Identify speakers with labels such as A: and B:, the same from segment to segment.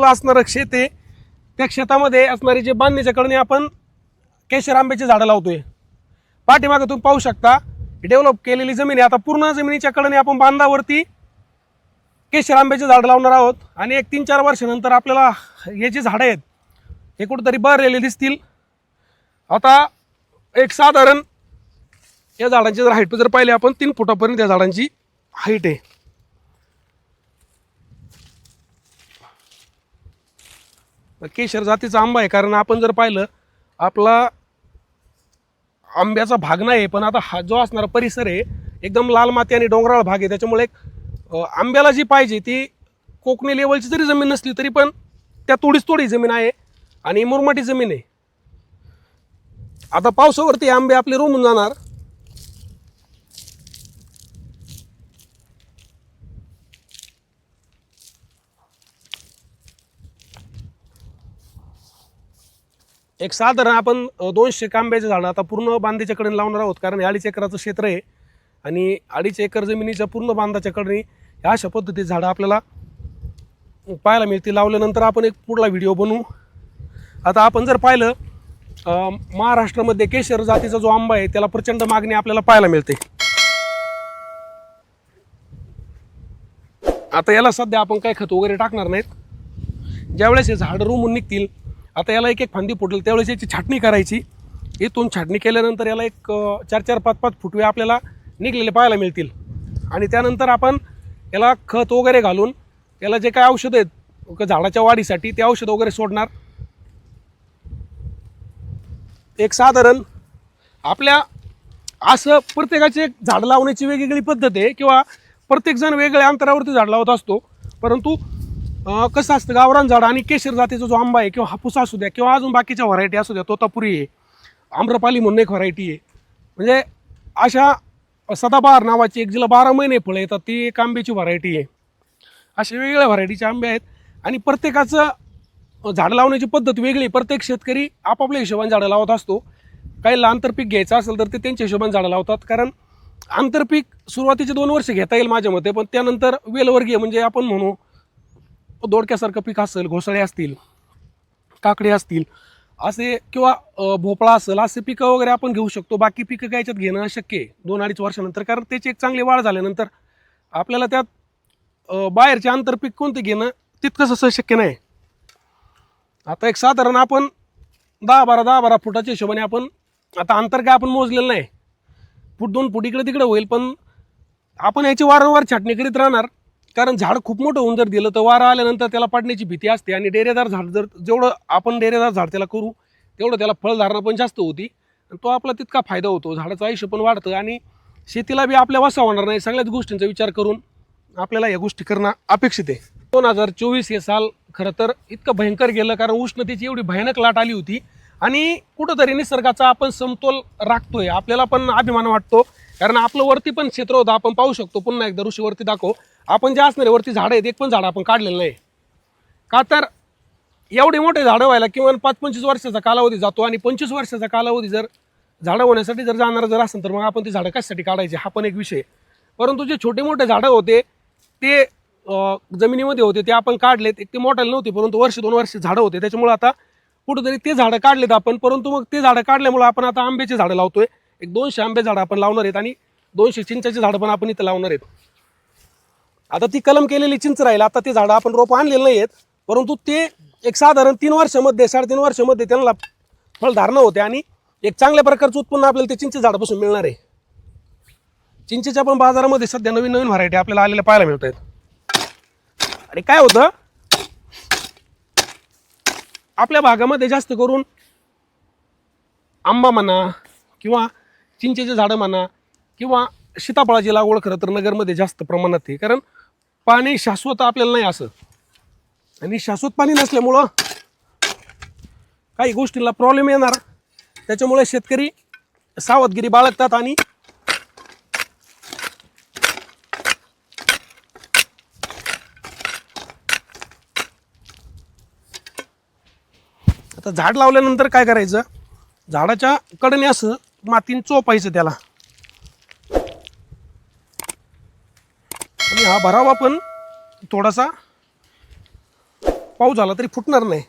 A: असणारं शेत आहे त्या शेतामध्ये असणारी जे बांधणीच्या कडे आपण केशर आंब्याची झाडं लावतोय. पाठीमागे तुम्ही पाहू शकता डेव्हलप केलेली जमीन आहे. आता पूर्ण जमिनीच्या कडे आपण बांधावरती केशर आंब्याची झाडं लावणार आहोत. आणि एक तीन चार वर्षानंतर आपल्याला हे जे झाडं आहेत हे कुठंतरी बरलेले दिसतील. आता एक साधारण या झाडांची जर हाईट जर पाहिली आपण तीन फुटापर्यंत या झाडांची हाईट आहे. केशर जातीचा आंबा आहे कारण आपण जर पाहिलं आपला आंब्याचा भाग नाही आहे पण आता हा जो असणारा परिसर आहे एकदम लाल माती आणि डोंगराळ भाग आहे. त्याच्यामुळे एक आंब्याला जी पाहिजे ती कोकणी लेवलची जरी जमीन नसली तरी पण त्या तोडीच तोडी जमीन आहे आणि मुरमाटी जमीन आहे. आता पावसावरती आंबे आपले रोमून जाणार. एक साधारण आपण दोनशे कांब्याचे झाडं आता पूर्ण बांधच्याकडे लावणार आहोत कारण हे अडीच एकराचं क्षेत्र आहे. आणि अडीच एकर जमिनीच्या पूर्ण बांधाच्याकडे ह्या अशा पद्धतीचे झाडं आपल्याला पाहायला मिळतील. लावल्यानंतर आपण एक पुढला व्हिडिओ बनवू. आता आपण जर पाहिलं महाराष्ट्रामध्ये केशर जातीचा जो आंबा आहे त्याला प्रचंड मागणी आपल्याला पाहायला मिळते. आता याला सध्या आपण काय खत वगैरे टाकणार नाहीत. ज्यावेळेस हे झाडं रुमून निघतील आता याला एक एक फांदी फुटेल. त्यावेळेस याची छाटणी करायची. इथून छाटणी केल्यानंतर याला एक चार चार पाच पाच फुटवे आपल्याला निघलेले पाहायला मिळतील. आणि त्यानंतर आपण याला खत वगैरे घालून याला जे काय औषधं आहेत झाडाच्या वाढीसाठी ते औषध वगैरे सोडणार. एक साधारण आपल्या असं प्रत्येकाची एक झाड लावण्याची वेगवेगळी पद्धत आहे किंवा प्रत्येकजण वेगळ्या अंतरावरती झाड लावत असतो. परंतु कसं असतं गावरान झाड आणि केशर जातीचा जो आंबा आहे किंवा हापूस असू द्या किंवा अजून बाकीच्या व्हरायटी असू द्या तोतापुरी आहे. आम्रपाली म्हणून एक व्हरायटी आहे. म्हणजे अशा सदाबहार नावाची एक जिला बारा महिने फळं येतात ती एक आंब्याची व्हरायटी आहे. अशा वेगवेगळ्या व्हरायटीचे आंबे आहेत. आणि प्रत्येकाचं झाडं लावण्याची पद्धत वेगळी प्रत्येक शेतकरी आपापल्या हिशोबाने झाडं लावत असतो. काही आंतरपीक घ्यायचं असेल तर ते त्यांच्या हिशोबाने झाडं लावतात. कारण आंतरपीक सुरुवातीचे दोन वर्ष घेता येईल माझ्या मते पण त्यानंतर वेलवर्गीय म्हणजे आपण म्हणू दोडक्यासारखं पीक असेल घोसाळे असतील काकडे असतील असे किंवा भोपळा असेल असे पिकं वगैरे आपण घेऊ शकतो. बाकी पिकं काय याच्यात घेणं शक्य आहे? दोन अडीच वर्षानंतर. कारण त्याची एक चांगली वाढ झाल्यानंतर आपल्याला त्यात बाहेरचे आंतरपीक कोणते घेणं तितकंच असं शक्य नाही. आता एक साधारण आपण दहा बारा दहा बारा फुटाच्या हिशोबाने आपण आता अंतर काय आपण मोजलेलं नाही. फूट दोन फूट इकडे तिकडे होईल पण आपण याची वारंवार छाटणी करीत राहणार. कारण झाड खूप मोठं होऊन जर दिलं तर वारा आल्यानंतर त्याला पडण्याची भीती असते आणि डेरेदार झाड जर जेवढं आपण डेरेदार झाड त्याला करू तेवढं त्याला फळधारणा पण जास्त होती. आणि तो आपला तितका फायदा होतो. झाडाचं आयुष्य पण वाढतं आणि शेतीला बी आपल्या वसा होणार नाही. सगळ्याच गोष्टींचा विचार करून आपल्याला या गोष्टी करणं अपेक्षित आहे. दोन हजार चोवीस हे साल खरं तर इतकं भयंकर गेलं कारण उष्णतेची एवढी भयानक लाट आली होती. आणि कुठंतरी निसर्गाचा आपण समतोल राखतोय. आपल्याला पण अभिमान वाटतो. कारण आपलं वरती पण क्षेत्र होतं आपण पाहू शकतो. पुन्हा एकदा ऋषीवरती दाखव. आपण जे असणारे वरती झाडं आहेत एक पण झाडं आपण काढलेलं नाही. का तर एवढे मोठे झाडं व्हायला किंवा पाच पंचवीस वर्षाचा कालावधी जातो आणि पंचवीस वर्षाचा कालावधी जर झाडं होण्यासाठी जर जाणार जर असेल तर मग आपण ती झाडं कशासाठी काढायचे? हा पण एक विषय परंतु जे छोटे मोठे झाडं होते ते जमिनीमध्ये होते ते आपण काढलेत. एक ते मोठाले नव्हते परंतु वर्ष दोन वर्ष झाडं होते. त्याच्यामुळे आता कुठंतरी ते झाडं काढलेत आपण. परंतु मग ते झाडं काढल्यामुळे आपण आता आंब्याचे झाडं लावतोय. एक दोनशे आंबे झाडं आपण लावणार आहेत आणि दोनशे चिंचाची झाडं पण आपण इथं लावणार आहेत. आता ती कलम केलेली चिंच राहील आता ते झाडं आपण रोप आणलेली नाही आहेत परंतु ते एक साधारण तीन वर्षामध्ये साडेतीन वर्षामध्ये त्यांना फळधारणा होते आणि एक चांगल्या प्रकारचं उत्पन्न आपल्याला ते चिंचे झाडापासून मिळणार आहे. चिंचेच्या पण बाजारामध्ये सध्या नवीन नवीन व्हरायटी आपल्याला आलेल्या पाहायला मिळत आहेत. आणि काय होतं? आपल्या भागामध्ये जास्त करून आंबा म्हणा किंवा चिंचेचे झाडं म्हणा किंवा सीताफळाची लागवड खरं तर नगरमध्ये जास्त प्रमाणात आहे. कारण पाणी शाश्वत आपल्याला नाही असं. आणि शाश्वत पाणी नसल्यामुळं काही गोष्टींना प्रॉब्लेम येणार. त्याच्यामुळे शेतकरी सावधगिरी बाळगतात आणि आता झाड लावल्यानंतर काय करायचं? झाडाच्या कडने असं मातीने चोपायचं त्याला. आणि हा भरावा पण थोडासा पाऊस झाला तरी फुटणार नाही.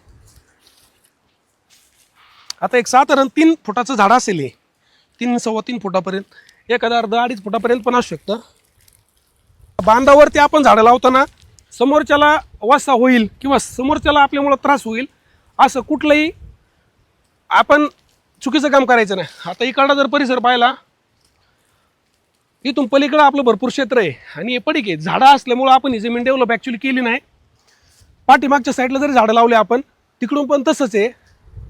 A: आता एक साधारण तीन फुटाचं झाड असेल हे. तीन सव्वा तीन फुटापर्यंत एखादा अर्धा अडीच फुटापर्यंत पण असू शकतं. बांधावरती आपण झाडं लावताना समोरच्याला वासा होईल किंवा समोरच्याला आपल्यामुळं त्रास होईल असं कुठलंही आपण चुकीचं काम करायचं नाही. आता इकडला जर परिसर पाहिला इथून पलीकडं आपलं भरपूर क्षेत्र आहे. आणि हे पडीक आहे. झाडं असल्यामुळं आपण ही जमीन डेव्हलप ॲक्च्युली केली नाही. पाठीमागच्या साईडला जरी झाडं लावले आपण तिकडून पण तसंच आहे.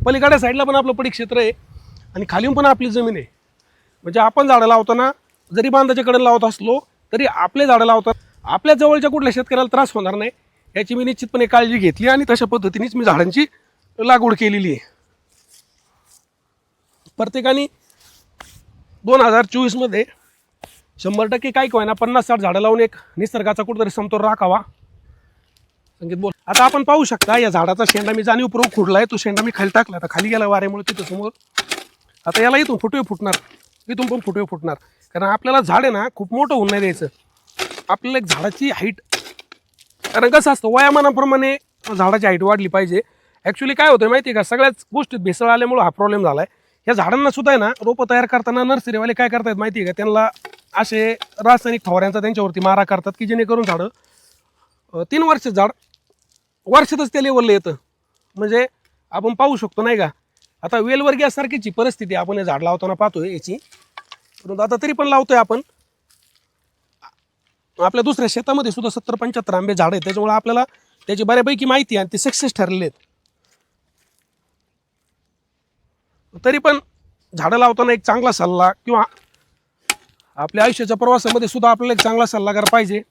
A: पलीकडच्या साईडला पण आपलं पडीक क्षेत्र आहे. आणि खालीून पण आपली जमीन आहे. म्हणजे आपण झाडं लावताना जरी बांधाच्याकडे लावत असलो तरी आपले झाडं लावतात आपल्या जवळच्या कुठल्या शेतकऱ्याला त्रास होणार नाही याची मी निश्चितपणे काळजी घेतली आणि तशा पद्धतीनेच मी झाडांची लागवड केलेली आहे. प्रत्येकाने दोन हजार चोवीसमध्ये शंभर टक्के काय ना पन्नास साठ झाडं लावून एक निसर्गाचा कुठेतरी समतोल राखावा. संगीत बोल. आता आपण पाहू शकता या झाडाचा शेंडा मी जाणीवपूर्वक आहे तो शेंडा मी खाली टाकला आता खाली गेला वाऱ्यामुळे तिथं समोर. आता याला इथून फुटवे फुटणार इथून पण फुटवे फुटणार. कारण आपल्याला झाड आहे ना खूप मोठं होऊन नाही द्यायचं. आपल्याला एक झाडाची हाईट कारण कसं असतं वयामानाप्रमाणे झाडाची हाईट वाढली पाहिजे. ॲक्च्युली काय होतं माहिती आहे का सगळ्याच गोष्टीत भेसळ आल्यामुळं हा प्रॉब्लेम झाला आहे या झाडांना सुद्धा आहे ना रोपं तयार करताना नर्सरीवाले काय करतायत माहिती आहे का? त्यांना असे रासायनिक फवाऱ्यांचा त्यांच्यावरती मारा करतात की जेणेकरून झाडं तीन वर्ष झाड वर्षातच त्या लेवलला येतं. म्हणजे आपण पाहू शकतो नाही का? आता वेलवर गॅससारखीची परिस्थिती आपण हे झाड लावताना पाहतोय याची. परंतु आता तरी पण लावतोय आपण. आपल्या दुसऱ्या शेतामध्ये सुद्धा सत्तर पंच्याहत्तर आंबे झाड आहेत. त्याच्यामुळे आपल्याला त्याची बऱ्यापैकी माहिती आहे आणि ते सक्सेस ठरलेले आहेत. तरी पण झाडं लावताना एक चांगला सल्ला किंवा आपल्या आयुष्याच्या प्रवासामध्ये सुद्धा आपल्याला एक चांगला सल्लागार पाहिजे.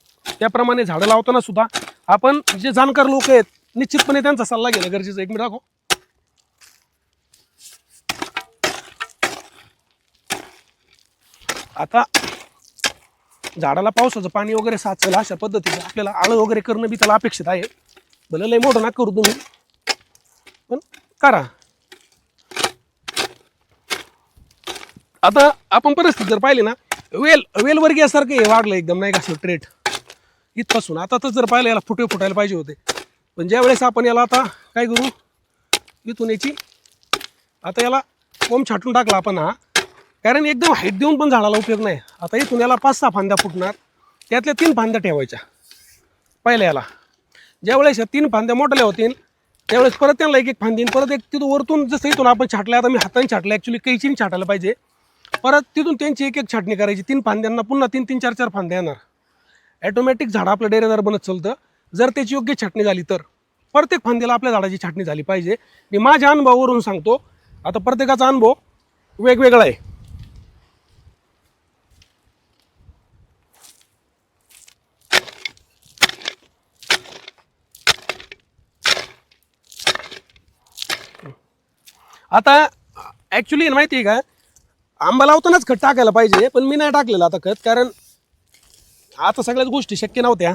A: त्याप्रमाणे झाडं लावताना सुद्धा आपण जे जाणकार लोक आहेत निश्चितपणे त्यांचा सल्ला घेणं गरजेचं एक मिनिट दाखव. आता झाडाला पावसाचं पाणी वगैरे साचलं अशा पद्धतीचं आपल्याला आळं वगैरे करणं बी त्याला अपेक्षित आहे. भलं लय मोठं ना करू तुम्ही. पण करा. आता आपण परिस्थिती जर पाहिली ना वेल वेलवर्गीयासारखं हे वाढलं एकदम नाही का असं ट्रेट इथपासून आता तर जर पाहिलं याला फुटे फुटायला पाहिजे होते. पण ज्या वेळेस आपण याला आता काय करू? इथून याची आता याला कोंब छाटून टाकला आपण हा. कारण एकदम हाईट देऊन पण झाडाला उपयोग नाही. आता इथून याला पाच सहा फांद्या फुटणार. त्यातल्या तीन फांद्या ठेवायच्या. पहिल्या याला. ज्यावेळेस या तीन फांद्या मोठल्या होतील त्यावेळेस परत त्यांना एक एक फांदीन परत एक तिथून वरतून जसं इथून आपण छाटलं आता मी हाताने छाटलं ॲक्च्युली कैचीने छाटायला पाहिजे. परत तिथून त्यांची एक एक छाटणी करायची. तीन फांद्यांना पुन्हा तीन तीन चार चार फांद्या येणार. ॲटोमॅटिक झाड आपलं डेरेदार बनत चालतं जर त्याची योग्य छाटणी झाली तर. प्रत्येक फांद्याला आपल्या झाडाची छाटणी झाली पाहिजे. मी माझ्या अनुभवावरून सांगतो. आता प्रत्येकाचा अनुभव वेगवेगळा आहे. आता ॲक्च्युली माहिती आहे का? आंबा लावतानाच खत टाकायला पाहिजे पण मी नाही टाकलेलं आता खत कारण आता सगळ्याच गोष्टी शक्य नव्हत्या.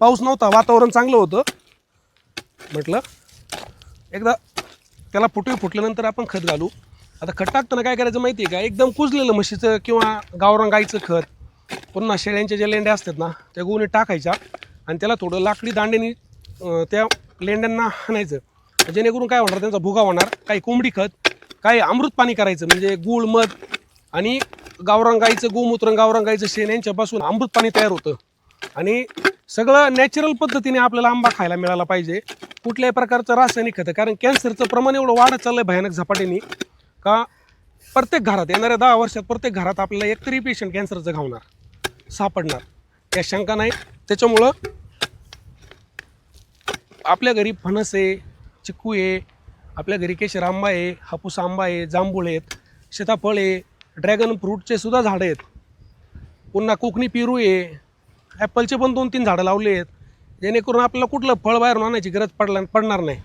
A: पाऊस नव्हता वातावरण चांगलं होतं. म्हटलं एकदा त्याला फुटवे फुटल्यानंतर आपण खत घालू. आता खत टाकताना काय करायचं माहिती आहे का? एकदम कुजलेलं म्हशीचं किंवा गावरान गाईचं खत पुन्हा शेळ्यांच्या ज्या लेंड्या असतात ना त्या गोणी टाकायच्या आणि त्याला थोडं लाकडी दांड्याने त्या लेंड्यांना आणायचं जेणेकरून काय होणार? त्यांचा भुगा होणार काही कोंबडी खत काही अमृत पाणी करायचं म्हणजे गूळ मध आणि गावरंगाईचं गोमूत्र गावरंगाईचं शेण यांच्यापासून अमृत पाणी तयार होतं. आणि सगळं नॅचरल पद्धतीने आपल्याला आंबा खायला मिळाला पाहिजे. कुठल्याही प्रकारचं रासायनिक खतं कारण कॅन्सरचं प्रमाण एवढं वाढत चाललंय भयानक झपाट्याने का प्रत्येक घरात येणाऱ्या दहा वर्षात प्रत्येक घरात आपल्याला एकतरी पेशंट कॅन्सरचं घावणार सापडणार. या शंका नाही. त्याच्यामुळं आपल्या घरी फणस आहे चिक्कू आहे आपल्या घरी केशर आंबा आहे हापूस आंबा आहे जांभूळ आहेत सीताफळ आहे ड्रॅगन फ्रूटचे सुद्धा झाडं आहेत. पुन्हा कोकणी पेरू आहे ॲपलचे पण दोन तीन झाडं लावले आहेत. जेणेकरून आपल्याला कुठलं फळ बाहेरून आणायची गरज पडला पडणार नाही.